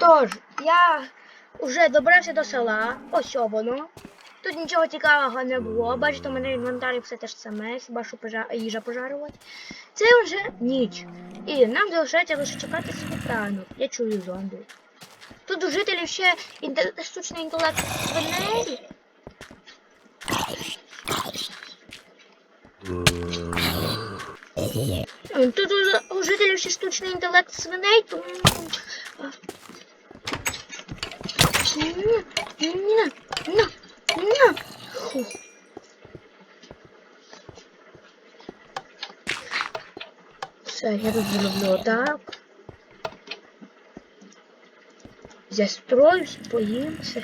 Тож, я вже добрався до села. Ось воно. Тут нічого цікавого не було. Бачите, у мене в інвентарі все те ж саме, хіба що пожа... їжа пожарувати. Це вже ніч. І нам залишається лише чекати світанок. Я чую зомбі. Тут у жителів ще інте... штучний інтелект свиней. Тут у жителів ще штучний інтелект свиней, тому. Ні, ні, ні. Фу. Все, я тут зроблю так. Застроюсь, поїмся.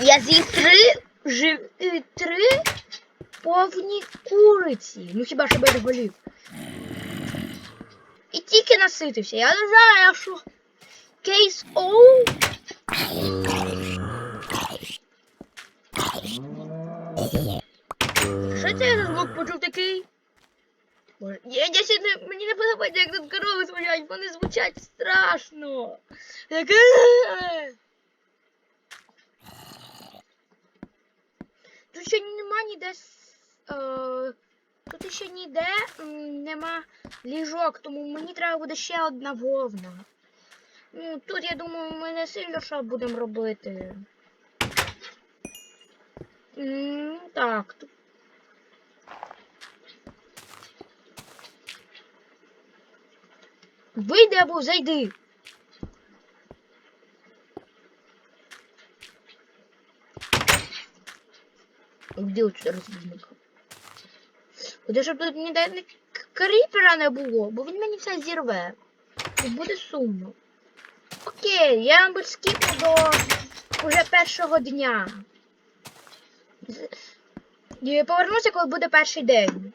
Я з'їв три, жив, е, три повні куриці. Ну хіба що без голів. І тільки наситився. Я не знаю, що. Кейс Оу. Що це я звук почув такий? Боже, я, я не, мені не подобається, як тут корови звучать, вони звучать страшно. Як... Тут ще нема ніде. Е, тут ще ніде нема ліжок, тому мені треба буде ще одна вовна. Ну, тут я думаю, ми не сильно що будемо робити. Так. Вийди або зайди. Де оце розбіжник? Куди щоб тут ніде не кріпера не було, бо він мені все зірве. І буде сумно. Окей, я мабуть скіпну до уже першого дня. І повернуся, коли буде перший день.